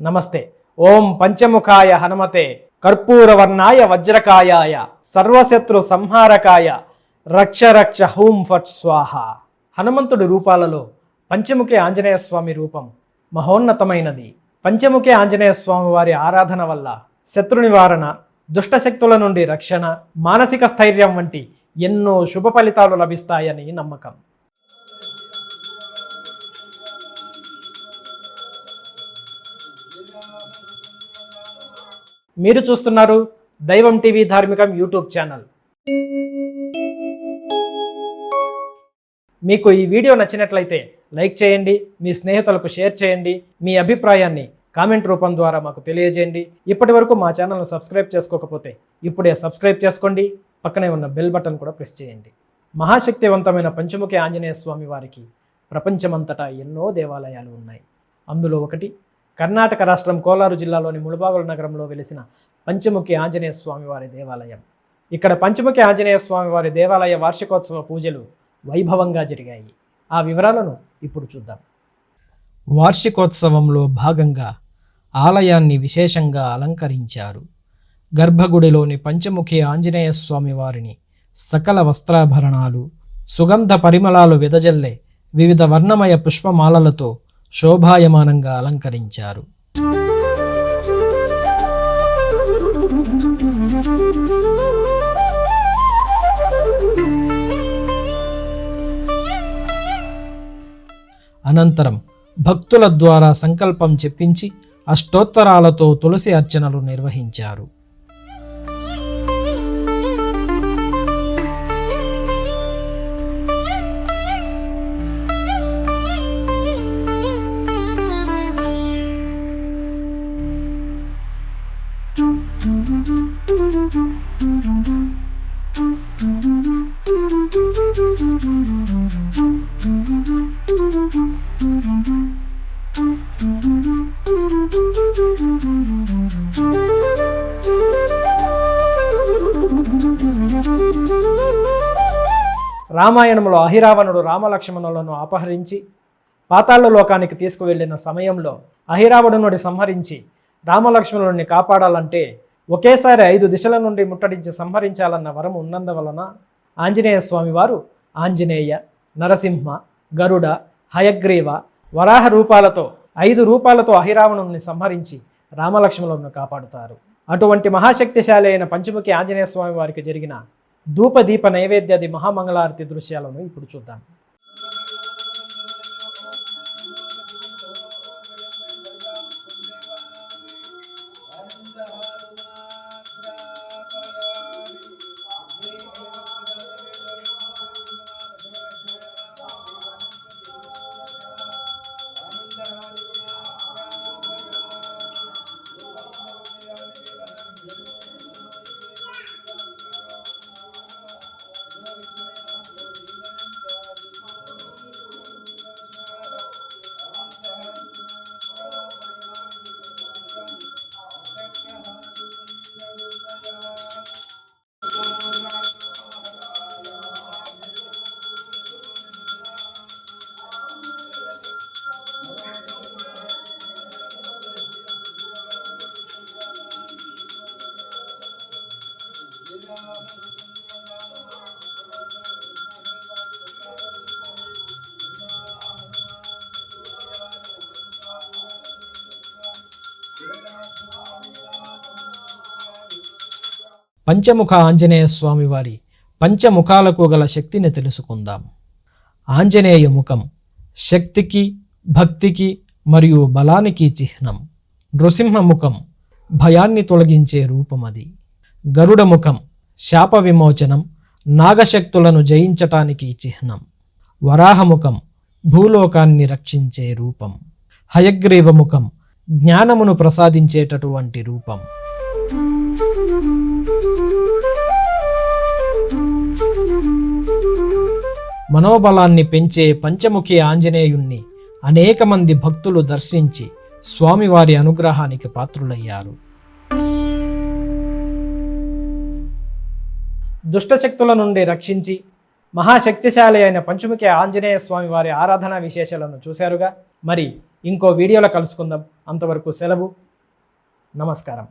నమస్తే. ఓం పంచముఖాయ హనుమతే కర్పూరవర్ణాయ వజ్రకాయాయ సర్వశత్రు సంహారకాయ రక్ష రక్ష హూం ఫట్ స్వాహ. హనుమంతుడి రూపాలలో పంచముఖి ఆంజనేయ స్వామి రూపం మహోన్నతమైనది. పంచముఖి ఆంజనేయ స్వామి వారి ఆరాధన వల్ల శత్రు నివారణ దుష్టశక్తుల నుండి రక్షణ మానసిక స్థైర్యం వంటి ఎన్నో శుభ ఫలితాలు లభిస్తాయని నమ్మకం. మీరు చూస్తున్నారు దైవం టీవీ ధార్మికం యూట్యూబ్ ఛానల్. మీకు ఈ వీడియో నచ్చినట్లయితే లైక్ చేయండి మీ స్నేహితులకు షేర్ చేయండి మీ అభిప్రాయాన్ని కామెంట్ రూపం ద్వారా మాకు తెలియజేయండి. ఇప్పటి వరకు మా ఛానల్ను సబ్స్క్రైబ్ చేసుకోకపోతే ఇప్పుడే సబ్స్క్రైబ్ చేసుకోండి పక్కనే ఉన్న బెల్ బటన్ కూడా ప్రెస్ చేయండి. మహాశక్తివంతమైన పంచముఖి ఆంజనేయ స్వామి వారికి ప్రపంచమంతటా ఎన్నో దేవాలయాలు ఉన్నాయి. అందులో ఒకటి కర్ణాటక రాష్ట్రం కోలారు జిల్లాలోని ముళబాగుల నగరంలో వెలిసిన పంచముఖి ఆంజనేయ స్వామివారి దేవాలయం. ఇక్కడ పంచముఖి ఆంజనేయ స్వామి వారి దేవాలయ వార్షికోత్సవ పూజలు వైభవంగా జరిగాయి. ఆ వివరాలను ఇప్పుడు చూద్దాం. వార్షికోత్సవంలో భాగంగా ఆలయాన్ని విశేషంగా అలంకరించారు. గర్భగుడిలోని పంచముఖి ఆంజనేయ స్వామి వారిని సకల వస్త్రాభరణాలు సుగంధ పరిమళాలు వెదజల్లే వివిధ వర్ణమయ పుష్పమాలలతో శోభాయమానంగా అలంకరించారు. అనంతరం భక్తుల ద్వారా సంకల్పం చెప్పించి అష్టోత్తరాలతో తులసి అర్చనలు నిర్వహించారు. రామాయణంలో అహిరావణుడు రామలక్ష్మణులను అపహరించి పాతాళ లోకానికి తీసుకువెళ్ళిన సమయంలో అహిరావణుడి సంహరించి రామలక్ష్మణుడిని కాపాడాలంటే ఒకేసారి ఐదు దిశల నుండి ముట్టడించి సంహరించాలన్న వరం ఉన్నందువలన ఆంజనేయ స్వామివారు ఆంజనేయ నరసింహ గరుడ హయగ్రీవ వరాహ రూపాలతో ఐదు రూపాలతో అహిరావణుని సంహరించి రామలక్ష్మణులను కాపాడుతారు. అటువంటి మహాశక్తిశాలి అయిన పంచముఖి ఆంజనేయ స్వామి వారికి జరిగిన ధూపదీప నైవేద్యాది మహామంగళారతి దృశ్యాలను ఇప్పుడు చూద్దాం. పంచముఖ ఆంజనేయ స్వామి వారి పంచముఖాలకు గల శక్తిని తెలుసుకుందాం. ఆంజనేయ ముఖం శక్తికి భక్తికి మరియు బలానికి చిహ్నం. నృసింహ ముఖం భయాన్ని తొలగించే రూపమది గరుడ ముఖం శాప విమోచనం నాగశక్తులను జయించటానికి చిహ్నం. వరాహముఖం భూలోకాన్ని రక్షించే రూపం. హయగ్రీవముఖం జ్ఞానమును ప్రసాదించేటటువంటి రూపం. మనోబలాన్ని పెంచే పంచముఖి ఆంజనేయుణ్ణి అనేక మంది భక్తులు దర్శించి స్వామివారి అనుగ్రహానికి పాత్రులయ్యారు. దుష్టశక్తుల నుండి రక్షించి మహాశక్తిశాలి అయిన పంచముఖి ఆంజనేయ స్వామి వారి ఆరాధనా విశేషాలను చూశారుగా. మరి ఇంకో వీడియోలో కలుసుకుందాం. అంతవరకు సెలవు. నమస్కారం.